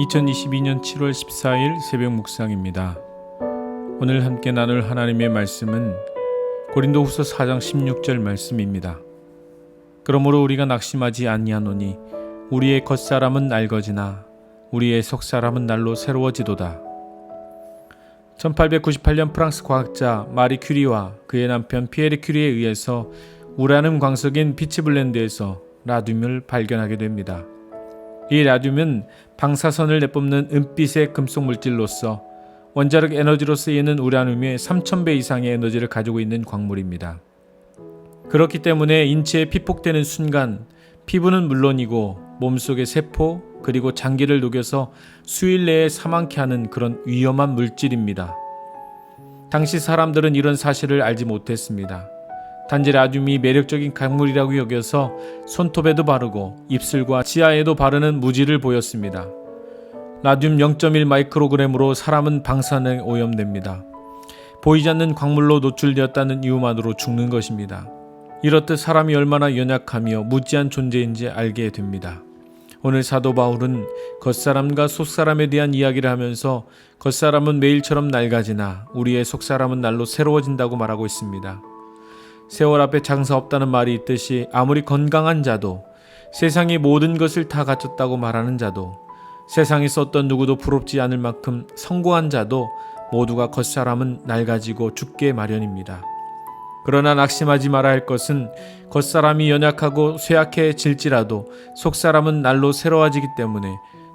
2022년 7월 14일 새벽 묵상입니다. 오늘 함께 나눌 하나님의 말씀은 고린도후서 4장 16절 말씀입니다. 그러므로 우리가 낙심하지 아니하노니 우리의 겉사람은 낡어지나 우리의 속사람은 날로 새로워지도다. 1898년 프랑스 과학자 마리 큐리와 그의 남편 피에르 큐리에 의해서 우라늄 광석인 피츠블렌드에서 라듐을 발견하게 됩니다. 이 라듐은 방사선을 내뿜는 은빛의 금속 물질로서 원자력 에너지로 쓰이는 우라늄의 3000배 이상의 에너지를 가지고 있는 광물입니다. 그렇기 때문에 인체에 피폭되는 순간 피부는 물론이고 몸속의 세포 그리고 장기를 녹여서 수일 내에 사망케 하는 그런 위험한 물질입니다. 당시 사람들은 이런 사실을 알지 못했습니다. 단지 라듐이 매력적인 강물이라고 여겨서 손톱에도 바르고 입술과 치아에도 바르는 무지를 보였습니다. 라듐 0.1 마이크로그램으로 사람은 방사능에 오염됩니다. 보이지 않는 광물로 노출되었다는 이유만으로 죽는 것입니다. 이렇듯 사람이 얼마나 연약하며 무지한 존재인지 알게 됩니다. 오늘 사도 바울은 겉사람과 속사람에 대한 이야기를 하면서 겉사람은 매일처럼 낡아지나 우리의 속사람은 날로 새로워진다고 말하고 있습니다. 세월 앞에 장사 없다는 말이 있듯이 아무리 건강한 자도 세상의 모든 것을 다 갖췄다고 말하는 자도 세상에서 어떤 누구도 부럽지 않을 만큼 성공한 자도 모두가 겉사람은 낡아지고 죽게 마련입니다. 그러나 낙심하지 말아야 할 것은 겉사람이 연약하고 쇠약해질지라도 속사람은 날로 새로워지기 때문에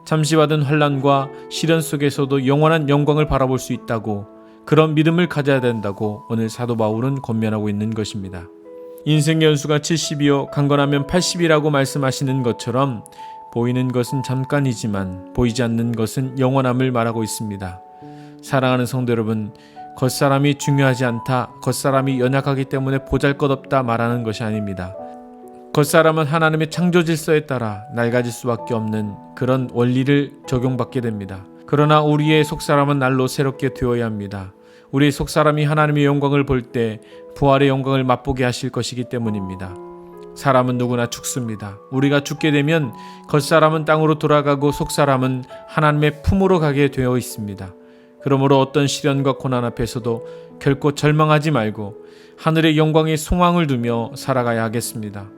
잠시 받은 환란과 시련 속에서도 영원한 영광을 바라볼 수 있다고 그런 믿음을 가져야 된다고 오늘 사도 바울은 권면하고 있는 것입니다. 인생 연수가 70이요 강건하면 80이라고 말씀하시는 것처럼 보이는 것은 잠깐이지만 보이지 않는 것은 영원함을 말하고 있습니다. 사랑하는 성도 여러분, 겉사람이 중요하지 않다, 겉사람이 연약하기 때문에 보잘것없다 말하는 것이 아닙니다. 겉사람은 하나님의 창조 질서에 따라 낡아질 수밖에 없는 그런 원리를 적용받게 됩니다. 그러나 우리의 속사람은 날로 새롭게 되어야 합니다. 우리의 속사람이 하나님의 영광을 볼 때 부활의 영광을 맛보게 하실 것이기 때문입니다. 사람은 누구나 죽습니다. 우리가 죽게 되면 겉사람은 땅으로 돌아가고 속사람은 하나님의 품으로 가게 되어 있습니다. 그러므로 어떤 시련과 고난 앞에서도 결코 절망하지 말고 하늘의 영광에 소망을 두며 살아가야 하겠습니다.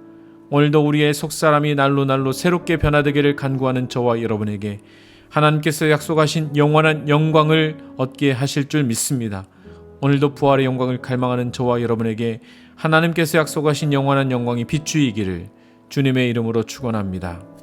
오늘도 우리의 속사람이 날로 날로 새롭게 변화되기를 간구하는 저와 여러분에게 하나님께서 약속하신 영원한 영광을 얻게 하실 줄 믿습니다. 오늘도 부활의 영광을 갈망하는 저와 여러분에게 하나님께서 약속하신 영원한 영광이 비추이기를 주님의 이름으로 축원합니다.